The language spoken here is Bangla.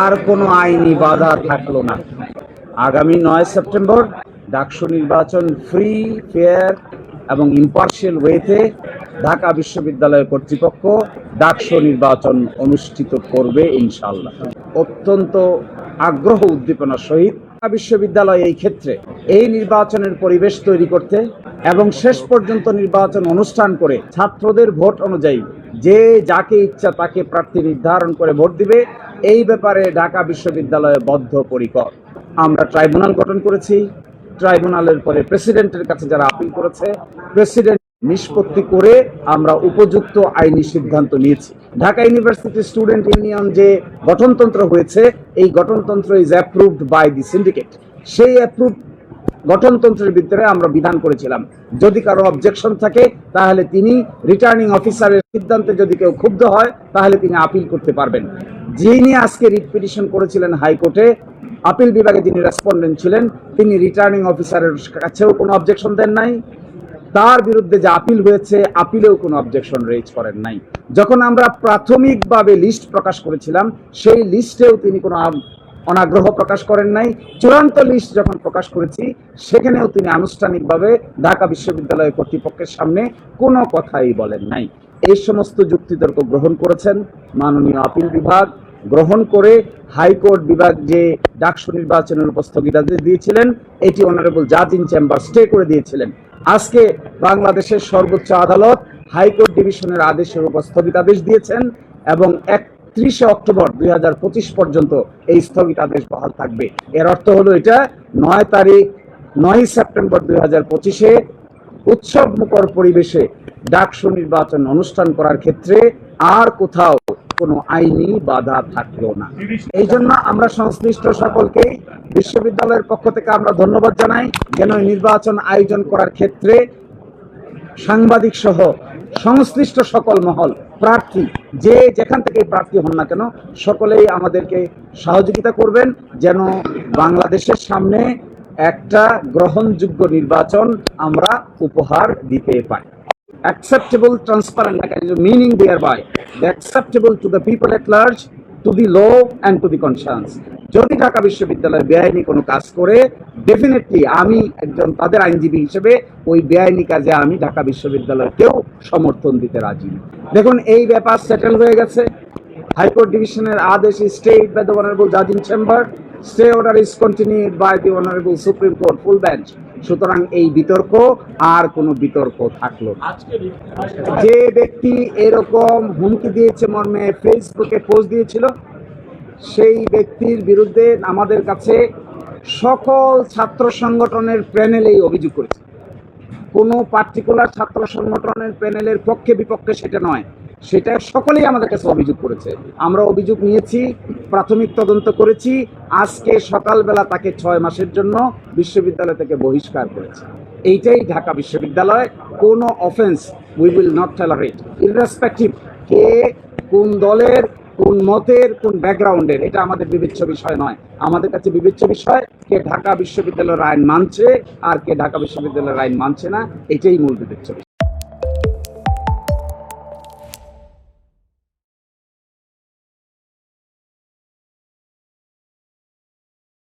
আর কোনো আইনি বাধা থাকল না। আগামী নয় সেপ্টেম্বর ডাকসু নির্বাচন ফ্রি, ফেয়ার এবং ইম্পার্শিয়াল ওয়েতে ঢাকা বিশ্ববিদ্যালয় কর্তৃপক্ষ ডাকসু নির্বাচন অনুষ্ঠিত করবে ইনশাল্লাহ অত্যন্ত আগ্রহ উদ্দীপনার সহিত বিশ্ববিদ্যালয় এই ক্ষেত্রে এই নির্বাচনের পরিবেশ তৈরি করতে এবং শেষ পর্যন্ত নির্বাচন অনুষ্ঠান করে ছাত্রদের ভোট অনুযায়ী যে যাকে ইচ্ছা তাকে প্রার্থী নির্ধারণ করে ভোট দিবে। এই ব্যাপারে ঢাকা বিশ্ববিদ্যালয় বদ্ধপরিকর। আমরা ট্রাইব্যুনাল গঠন করেছি। ট্রাইব্যুনালের পরে প্রেসিডেন্টের কাছে যারা আপিল করেছে, প্রেসিডেন্ট নিষ্পত্তি করে আমরা উপযুক্ত আইনি সিদ্ধান্ত নিয়েছি। ঢাকা ইউনিভার্সিটি স্টুডেন্ট ইউনিয়ন যে গঠনতন্ত্র হয়েছে, এই গঠনতন্ত্র is approved by the syndicate সেই অ্যাপ্রুভ গঠনতন্ত্রের ভিতরে আমরা বিধান করেছিলাম। যদি কারও অবজেকশন থাকে, তাহলে তিনি রিটার্নিং অফিসারের সিদ্ধান্তে যদি কেউ ক্ষুব্ধ হয়, তাহলে তিনি আপিল করতে পারবেন। যিনি আজকে রিট পিটিশন করেছিলেন হাইকোর্টে আপিল বিভাগে যিনি রেসপন্ডেন্ট ছিলেন, তিনি রিটার্নিং অফিসারের কাছেও কোনো অবজেকশন দেন নাই। তার বিরুদ্ধে যে আপিল হয়েছে আপিলেও কোনো অবজেকশন রেজ করেন নাই। যখন আমরা প্রাথমিকভাবে লিস্ট প্রকাশ করেছিলাম, সেই লিস্টেও তিনি কোনো অনাগ্রহ প্রকাশ করেন নাই। চূড়ান্ত লিস্ট যখন প্রকাশ করেছি, সেখানেও তিনি আনুষ্ঠানিকভাবে ঢাকা বিশ্ববিদ্যালয় কর্তৃপক্ষের সামনে কোনো কথাই বলেন নাই। এই সমস্ত যুক্তিতর্ক গ্রহণ করেছেন মাননীয় আপিল বিভাগ। গ্রহণ করে হাইকোর্ট বিভাগ যে ডাকসু নির্বাচনের উপর দিয়েছিলেন, এটি অনারেবল জাজ ইন চেম্বার স্টে করে দিয়েছিলেন। আজকে বাংলাদেশের সর্বোচ্চ আদালত হাইকোর্ট ডিভিশনের আদেশের উপর স্থগিতাদেশ দিয়েছেন এবং একত্রিশে অক্টোবর দুই হাজার পঁচিশ পর্যন্ত এই স্থগিতাদেশ বহাল থাকবে। এর অর্থ হলো এটা, নয় তারিখ, নয় সেপ্টেম্বর দুই হাজার পঁচিশে উৎসব মুখর পরিবেশে ডাকসু নির্বাচন অনুষ্ঠান করার ক্ষেত্রে আর কোথাও কোনো আইনি বাধা থাকল না। এই জন্য আমরা সংশ্লিষ্ট সকলকে বিশ্ববিদ্যালয়ের পক্ষ থেকে আমরা ধন্যবাদ জানাই। যেন নির্বাচন আয়োজন করার ক্ষেত্রে সাংবাদিক সহ সংশ্লিষ্ট সকল মহল প্রার্থী, যে যেখান থেকে প্রার্থী হন না কেন, সকলেই আমাদেরকে সহযোগিতা করবেন যেন বাংলাদেশের সামনে একটা গ্রহণযোগ্য নির্বাচন আমরা উপহার দিতে পাই। Acceptable transparent meaning thereby acceptable to the people at large to the law and to the conscience. যদি ঢাকা বিশ্ববিদ্যালয় বেআইনি কোনো কাজ করে ডেফিনেটলি আমি একজন তাদের আইনজীবী হিসেবে ওই বেআইনি কাজে আমি ঢাকা বিশ্ববিদ্যালয়কেও সমর্থন দিতে রাজি। দেখুন, এই ব্যাপার সেটেল হয়ে গেছে হাইকোর্ট ডিভিশনের আদেশ স্টেট বাই দ্য অনারেবল জাজ chamber stay order is continued by the honourable Supreme Court full bench সুতরাং এই বিতর্ক আর কোনো বিতর্ক থাকল না। যে ব্যক্তি এরকম হুমকি দিয়েছে মর্মে ফেসবুকে পোস্ট দিয়েছিল সেই ব্যক্তির বিরুদ্ধে আমাদের কাছে সকল ছাত্র সংগঠনের প্যানেলেই অভিযোগ করেছে কোনো পার্টিকুলার ছাত্র সংগঠনের প্যানেলের পক্ষে বিপক্ষে সেটা নয় সেটা সকলেই আমাদের কাছে অভিযোগ করেছে আমরা অভিযোগ নিয়েছি প্রাথমিক তদন্ত করেছি। আজকে সকালবেলা তাকে ছয় মাসের জন্য বিশ্ববিদ্যালয় থেকে বহিষ্কার করেছে। এইটাই ঢাকা বিশ্ববিদ্যালয়। কোনো offence we will not tolerate irrespective কে কোন দলের, কোন মতের, কোন ব্যাকগ্রাউন্ডের এটা আমাদের বিবেচ্য বিষয় নয়। আমাদের কাছে বিবেচ্য বিষয় কে ঢাকা বিশ্ববিদ্যালয়ের আইন মানছে আর কে ঢাকা বিশ্ববিদ্যালয়ের আইন মানছে না, এটাই মূল বিবেচ্য বিষয়।